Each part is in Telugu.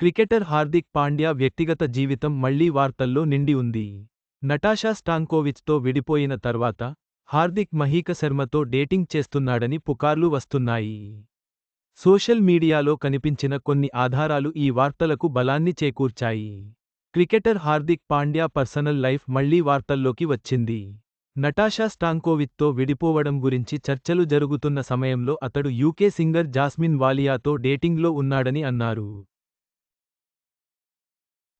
క్రికెటర్ హార్దిక్ పాండ్యా వ్యక్తిగత జీవితం మళ్ళీ వార్తల్లో నిండి ఉంది. నటాషా స్టాంకోవిచ్తో విడిపోయిన తర్వాత హార్దిక్ మహీక శర్మతో డేటింగ్ చేస్తున్నాడని పుకార్లు వస్తున్నాయి. సోషల్ మీడియాలో కనిపించిన కొన్ని ఆధారాలు ఈ వార్తలకు బలాన్ని చేకూర్చాయి. Cricketer Hardik Pandya personal life మళ్ళీ వార్తల్లోకి వచ్చింది. నటాషా స్టాంకోవిత్తో విడిపోవడం గురించి చర్చలు జరుగుతున్న సమయంలో అతడు యూకే సింగర్ జాస్మిన్ వాలియాతో డేటింగ్లో ఉన్నాడని అన్నారు.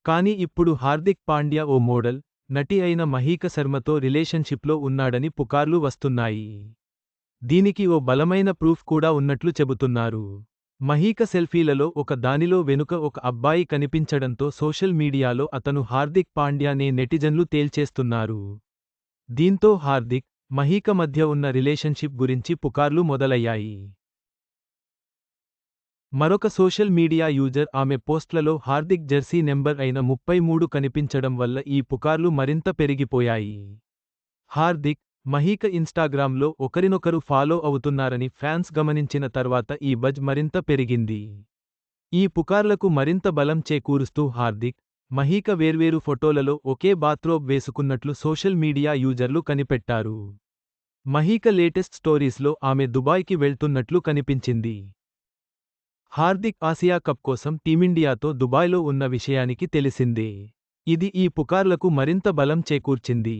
కానీ ఇప్పుడు హార్దిక్ పాండ్యా ఓ మోడల్ నటి అయిన మహీక శర్మతో రిలేషన్షిప్లో ఉన్నాడని పుకార్లు వస్తున్నాయి. దీనికి ఓ బలమైన ప్రూఫ్ కూడా ఉన్నట్లు చెబుతున్నారు. మహీక సెల్ఫీలలో ఒక దానిలో వెనుక ఒక అబ్బాయి కనిపించడంతో సోషల్ మీడియాలో అతను హార్దిక్ పాండ్యానే నెటిజన్లు తేల్చేస్తున్నారు. దీంతో హార్దిక్ మహీక మధ్య ఉన్న రిలేషన్షిప్ గురించి పుకార్లు మొదలయ్యాయి. మరొక సోషల్ మీడియా యూజర్ ఆమె పోస్ట్లలో హార్దిక్ జెర్సీ నెంబర్ అయిన ముప్పై మూడు కనిపించడం వల్ల ఈ పుకార్లు మరింత పెరిగిపోయాయి. హార్దిక్ మహీక ఇన్స్టాగ్రామ్లో ఒకరినొకరు ఫాలో అవుతున్నారని ఫ్యాన్స్ గమనించిన తర్వాత ఈ బజ్ మరింత పెరిగింది. ఈ పుకార్లకు మరింత బలం చేకూరుస్తూ హార్దిక్ మహీక వేర్వేరు ఫోటోలలో ఒకే బాత్రోబ్ వేసుకున్నట్లు సోషల్ మీడియా యూజర్లు కనిపెట్టారు. మహీక లేటెస్ట్ స్టోరీస్లో ఆమె దుబాయ్కి వెళ్తున్నట్లు కనిపించింది. హార్దిక్ ఆసియా కప్ కోసం టీమిండియాతో దుబాయ్లో ఉన్న విషయానికి తెలిసిందే. ఇది ఈ పుకార్లకు మరింత బలం చేకూర్చింది.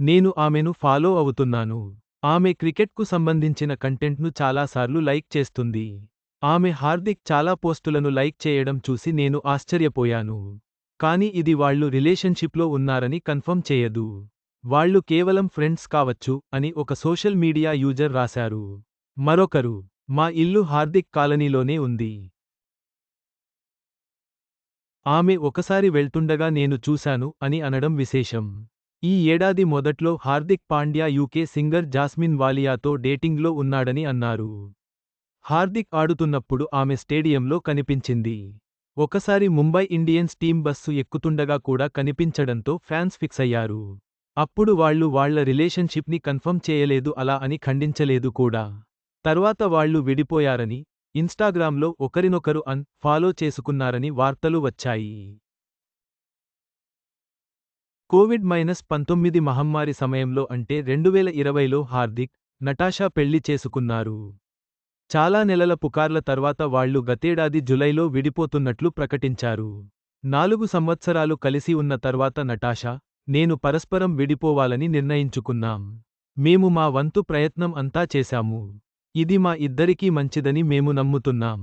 నేను ఆమెను ఫాలో అవుతున్నాను. ఆమె క్రికెట్కు సంబంధించిన కంటెంట్ను చాలాసార్లు లైక్ చేస్తుంది. ఆమె హార్దిక్ చాలా పోస్టులను లైక్ చేయడం చూసి నేను ఆశ్చర్యపోయాను. కానీ ఇది వాళ్ళు రిలేషన్షిప్లో ఉన్నారని కన్ఫర్మ్ చేయదు. వాళ్ళు కేవలం ఫ్రెండ్స్ కావచ్చు అని ఒక సోషల్ మీడియా యూజర్ రాశారు. మరొకరు మా ఇల్లు హార్దిక్ కాలనీలోనే ఉంది. ఆమె ఒకసారి వెళ్తుండగా నేను చూశాను అని అనడం విశేషం. ఈ ఏడాది మొదట్లో Hardik Pandya UK singer jasmine వాలియాతో డేటింగ్లో ఉన్నాడని అన్నారు. హార్దిక్ ఆడుతున్నప్పుడు ఆమె స్టేడియంలో కనిపించింది. ఒకసారి ముంబై ఇండియన్స్ టీం బస్సు ఎక్కుతుండగా కూడా కనిపించడంతో ఫ్యాన్స్ ఫిక్స్ అయ్యారు అప్పుడు వాళ్ళు వాళ్ళ రిలేషన్షిప్ని కన్ఫర్మ్ చేయలేదు అలా అని ఖండించలేదు కూడా. తర్వాత వాళ్ళు విడిపోయారని ఇన్స్టాగ్రామ్లో ఒకరినొకరు అన్ ఫాలో చేసుకున్నారని వార్తలు వచ్చాయి. కోవిడ్ మైనస్ పంతొమ్మిది మహమ్మారి సమయంలో అంటే రెండువేల ఇరవైలో హార్దిక్ నటాషా పెళ్ళి చేసుకున్నారు. చాలా నెలల పుకార్ల తర్వాత వాళ్ళు గతేడాది జులైలో విడిపోతున్నట్లు ప్రకటించారు. నాలుగు సంవత్సరాలు కలిసి ఉన్న తర్వాత నటాషా నేను పరస్పరం విడిపోవాలని నిర్ణయించుకున్నాం. మేము మా వంతు ప్రయత్నం అంతా చేశాము. ఇది మా ఇద్దరికీ మంచిదని మేము నమ్ముతున్నాం.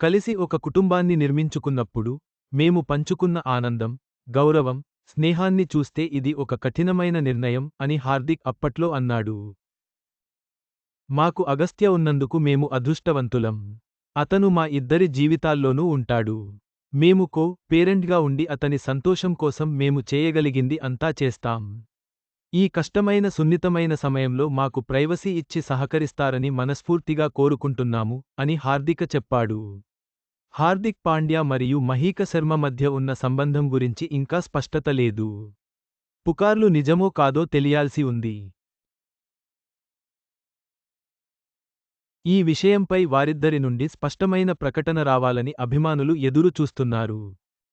కలిసి ఒక కుటుంబాన్ని నిర్మించుకున్నప్పుడు మేము పంచుకున్న ఆనందం గౌరవం స్నేహాన్ని చూస్తే ఇది ఒక కఠినమైన నిర్ణయం అని హార్దిక్ అప్పట్లో అన్నాడు. మాకు అగస్త్య ఉన్నందుకు మేము అదృష్టవంతులం. అతను మా ఇద్దరి జీవితాల్లోనూ ఉంటాడు. మేము కో పేరెంట్గా ఉండి అతని సంతోషం కోసం మేము చేయగలిగింది అంతా చేస్తాం. ఈ కష్టమైన సున్నితమైన సమయంలో మాకు ప్రైవసీ ఇచ్చి సహకరిస్తారని మనస్ఫూర్తిగా కోరుకుంటున్నాము అని హార్దిక చెప్పాడు. హార్దిక్ పాండ్యా మరియు మహీక శర్మ మధ్య ఉన్న సంబంధం గురించి ఇంకా స్పష్టత లేదు. పుకార్లు నిజమో కాదో తెలియాల్సి ఉంది. ఈ విషయంపై వారిద్దరి నుండి స్పష్టమైన ప్రకటన రావాలని అభిమానులు ఎదురు చూస్తున్నారు